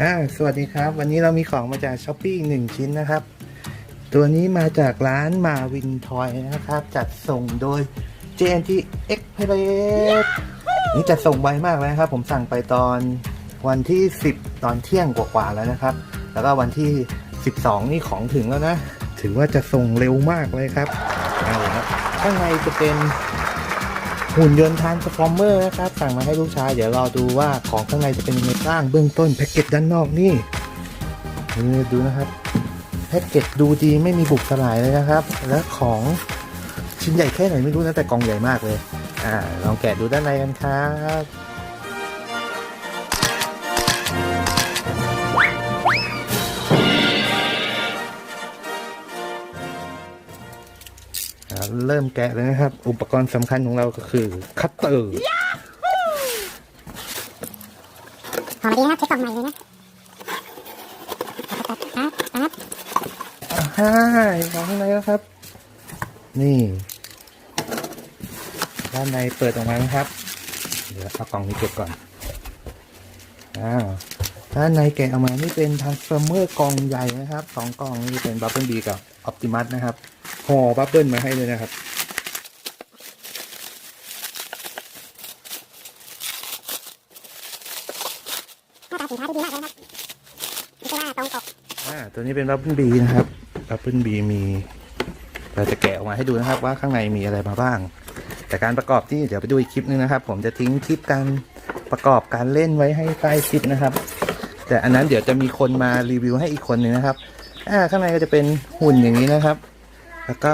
อ่าสวัสดีครับ วันนี้เรามีของมาจากช้อปปี้หนึ่งชิ้นนะครับ ตัวนี้มาจากร้านมาวินทอยนะครับ จัดส่งโดย JNT Express นี่จัดส่งไวมากเลยครับ ผมสั่งไปตอนวันที่ 10 ตอนเที่ยงกว่าๆแล้วนะครับ แล้วก็วันที่ 12 นี่ของถึงแล้วนะ ถือว่าจะส่งเร็วมากเลยครับเอาละข้างในจะเป็น หุ่นยนต์ทานสฟอร์เมอร์นะครับ สั่งมาให้ลูกชาย เดี๋ยวรอดูว่าของข้างในจะเป็นยังไงบ้างเบื้องต้นแพ็กเกจด้านนอกนี่นี่ดูนะครับแพ็กเกจดูดีไม่มีบุกสลายเลยนะครับ และของชิ้นใหญ่แค่ไหนไม่รู้นะแต่กล่องใหญ่มากเลย อ่าลองแกะดูด้านในกันครับ เริ่มแกะเลยนะครับ อุปกรณ์สำคัญของเราก็คือ คัตเตอร์หอมดีนะครับใช้กล่องใหม่เลยนะฮาฮ่าของข้างในแล้วครับ นี่ ด้านในเปิดออกมานะครับ เดี๋ยวเอากล่องนี้เก็บก่อน อ้าว ด้านในแกะออกมา นี่เป็นทางเฟอร์เมอร์กล่องใหญ่นะครับ สองกล่องนี่เป็นบับเบิลบีกับออ t ติมัสนะครับ ห่อบับเบิลมาให้เลยนะครับหน้านสินค้าที่ดีมากเลยครับไม่ใช่ว่าตรงปกอ่า ตัวนี้เป็นบับเบิลบีนะครับ บับเบิลบีมี เราจะแกะออกมาให้ดูนะครับ ว่าข้างในมีอะไรมาบ้าง แต่การประกอบที่เดี๋ยวไปดูอีกคลิปนึงนะครับ ผมจะทิ้งคลิปการประกอบการเล่นไว้ให้ใต้คลิปนะครับ แต่อันนั้นเดี๋ยวจะมีคนมารีวิวให้อีกคนหนึ่งนะครับ อ่า ข้างในก็จะเป็นหุ่นอย่างนี้นะครับ แล้วก็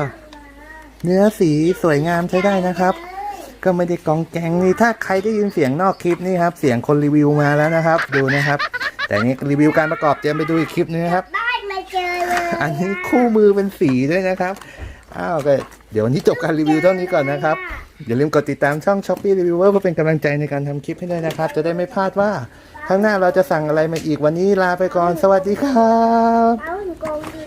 เนื้อสีสวยงามใช้ได้นะครับ ก็ไม่ได้กองแกงนี่ถ้าใครได้ยินเสียงนอกคลิปนี่ครับ เสียงคนรีวิวมาแล้วนะครับ ดูนะครับ แต่นี่รีวิวการประกอบเตรียมไปดูอีกคลิปนึงนะครับได้มาเจอเลยอันนี้คู่มือเป็นสีด้วยนะครับอ้าวก็เดี๋ยววันนี้จบการรีวิวเท่านี้ก่อนนะครับ อย่าลืมกดติดตามช่อง Shopee Reviewer เพื่อเป็นกำลังใจในการทำคลิปให้ด้วยนะครับ จะได้ไม่พลาดว่าข้างหน้าเราจะสั่งอะไรมาอีกวันนี้ลาไปก่อนสวัสดีครับ เอาหนูโกงดี